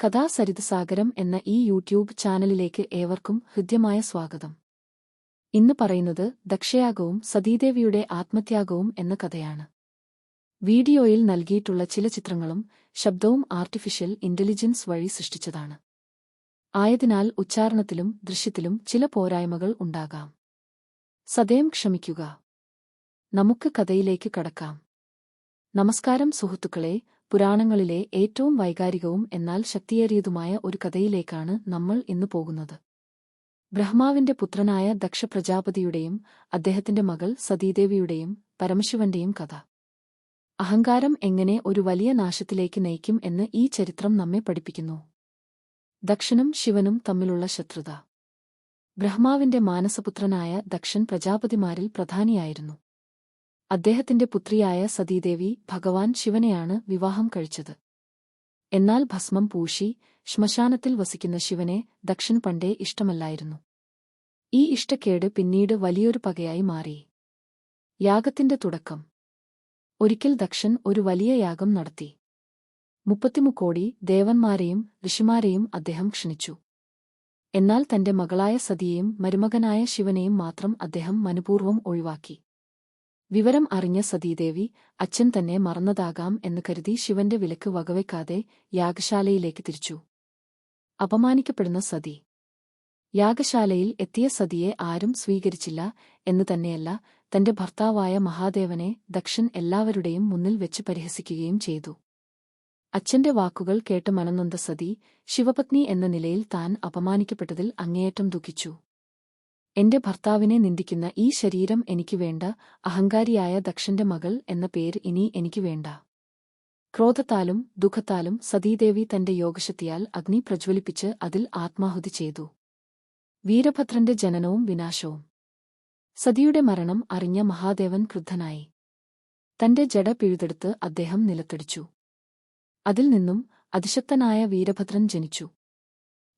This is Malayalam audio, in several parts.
കഥാസരിതസാഗരം എന്ന ഈ യൂട്യൂബ് ചാനലിലേക്ക് ഏവർക്കും ഹൃദ്യമായ സ്വാഗതം. ഇന്ന് പറയുന്നത് ദക്ഷയാഗവും സതീദേവിയുടെ ആത്മത്യാഗവും എന്ന കഥയാണ്. വീഡിയോയിൽ നൽകിയിട്ടുള്ള ചില ചിത്രങ്ങളും ശബ്ദവും ആർട്ടിഫിഷ്യൽ ഇന്റലിജൻസ് വഴി സൃഷ്ടിച്ചതാണ്. ആയതിനാൽ ഉച്ചാരണത്തിലും ദൃശ്യത്തിലും ചില പോരായ്മകൾ ഉണ്ടാകാം. സദയം ക്ഷമിക്കുക. നമുക്ക് കഥയിലേക്ക് കടക്കാം. നമസ്കാരം സുഹൃത്തുക്കളെ പുരാണങ്ങളിലെ ഏറ്റവും വൈകാരികവും എന്നാൽ ശക്തിയേറിയതുമായ ഒരു കഥയിലേക്കാണ് നമ്മൾ ഇന്ന് പോകുന്നത്. ബ്രഹ്മാവിന്റെ പുത്രനായ ദക്ഷ പ്രജാപതിയുടെയും അദ്ദേഹത്തിന്റെ മകൾ സതീദേവിയുടെയും പരമശിവന്റെയും കഥ. അഹങ്കാരം എങ്ങനെ ഒരു വലിയ നാശത്തിലേക്ക് നയിക്കും എന്ന് ഈ ചരിത്രം നമ്മെ പഠിപ്പിക്കുന്നു. ദക്ഷനും ശിവനും തമ്മിലുള്ള ശത്രുത. ബ്രഹ്മാവിന്റെ മാനസപുത്രനായ ദക്ഷൻ പ്രജാപതിമാരിൽ പ്രധാനിയായിരുന്നു. അദ്ദേഹത്തിന്റെ പുത്രിയായ സതീദേവി ഭഗവാൻ ശിവനെയാണ് വിവാഹം കഴിച്ചത്. എന്നാൽ ഭസ്മം പൂശി ശ്മശാനത്തിൽ വസിക്കുന്ന ശിവനെ ദക്ഷൻ പണ്ടേ ഇഷ്ടമല്ലായിരുന്നു. ഈ ഇഷ്ടക്കേട് പിന്നീട് വലിയൊരു പകയായി മാറി. യാഗത്തിന്റെ തുടക്കം. ഒരിക്കൽ ദക്ഷൻ ഒരു വലിയ യാഗം നടത്തി. മുപ്പത്തിമുക്കോടി ദേവന്മാരെയും ഋഷിമാരെയും അദ്ദേഹം ക്ഷണിച്ചു. എന്നാൽ തന്റെ മകളായ സതിയെയും മരുമകനായ ശിവനെയും മാത്രം അദ്ദേഹം മനപൂർവം ഒഴിവാക്കി. വിവരം അറിഞ്ഞ സതീദേവി അച്ഛൻ തന്നെ മറന്നതാകാം എന്ന് കരുതി ശിവന്റെ വിലക്ക് വകവയ്ക്കാതെ യാഗശാലയിലേക്ക് തിരിച്ചു. അപമാനിക്കപ്പെടുന്ന സതി. യാഗശാലയിൽ എത്തിയ സതിയെ ആരും സ്വീകരിച്ചില്ല എന്ന് തന്നെയല്ല തന്റെ ഭർത്താവായ മഹാദേവനെ ദക്ഷൻ എല്ലാവരുടെയും മുന്നിൽ വെച്ച് പരിഹസിക്കുകയും ചെയ്തു. അച്ഛന്റെ വാക്കുകൾ കേട്ട് മനന്നൊന്ത സതി ശിവപത്നി എന്ന നിലയിൽ താൻ അപമാനിക്കപ്പെട്ടതിൽ അങ്ങേയറ്റം ദുഃഖിച്ചു. എന്റെ ഭർത്താവിനെ നിന്ദിക്കുന്ന ഈ ശരീരം എനിക്ക് വേണ്ട അഹങ്കാരിയായ ദക്ഷന്റെ മകൾ എന്ന പേര് ഇനി എനിക്ക് വേണ്ട. ക്രോധത്താലും ദുഃഖത്താലും സതീദേവി തന്റെ യോഗശക്തിയാൽ അഗ്നി പ്രജ്വലിപ്പിച്ച് അതിൽ ആത്മാഹുതി ചെയ്തു. വീരഭദ്രന്റെ ജനനവും വിനാശവും. സതിയുടെ മരണം അറിഞ്ഞ മഹാദേവൻ ക്രുദ്ധനായി. തന്റെ ജട പിഴുതെടുത്ത് അദ്ദേഹം നിലത്തടിച്ചു. അതിൽ നിന്നും അതിശക്തനായ വീരഭദ്രൻ ജനിച്ചു.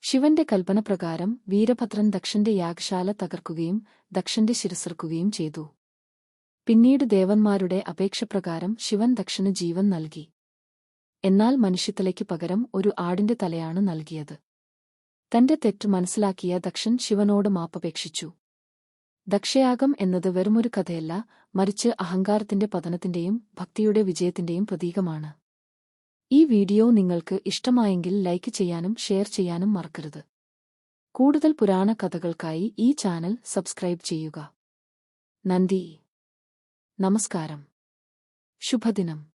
ശിവന്റെ കൽപ്പനപ്രകാരം വീരഭദ്രൻ ദക്ഷന്റെ യാഗശാല തകർക്കുകയും ദക്ഷന്റെ ശിരസിറക്കുകയും ചെയ്തു. പിന്നീട് ദേവന്മാരുടെ അപേക്ഷപ്രകാരം ശിവൻ ദക്ഷന് ജീവൻ നൽകി. എന്നാൽ മനുഷ്യത്തലയ്ക്ക് പകരം ഒരു ആടിന്റെ തലയാണ് നൽകിയത്. തന്റെ തെറ്റ് മനസ്സിലാക്കിയ ദക്ഷൻ ശിവനോട് മാപ്പപേക്ഷിച്ചു. ദക്ഷയാഗം എന്നത് വെറുമൊരു കഥയല്ല മറിച്ച് അഹങ്കാരത്തിന്റെ പതനത്തിന്റെയും ഭക്തിയുടെ വിജയത്തിന്റെയും പ്രതീകമാണ്. ഈ വീഡിയോ നിങ്ങൾക്ക് ഇഷ്ടമായെങ്കിൽ ലൈക്ക് ചെയ്യാനും ഷെയർ ചെയ്യാനും മറക്കരുത്. കൂടുതൽ പുരാണ കഥകൾക്കായി ഈ ചാനൽ സബ്സ്ക്രൈബ് ചെയ്യുക. നന്ദി. നമസ്കാരം. ശുഭദിനം.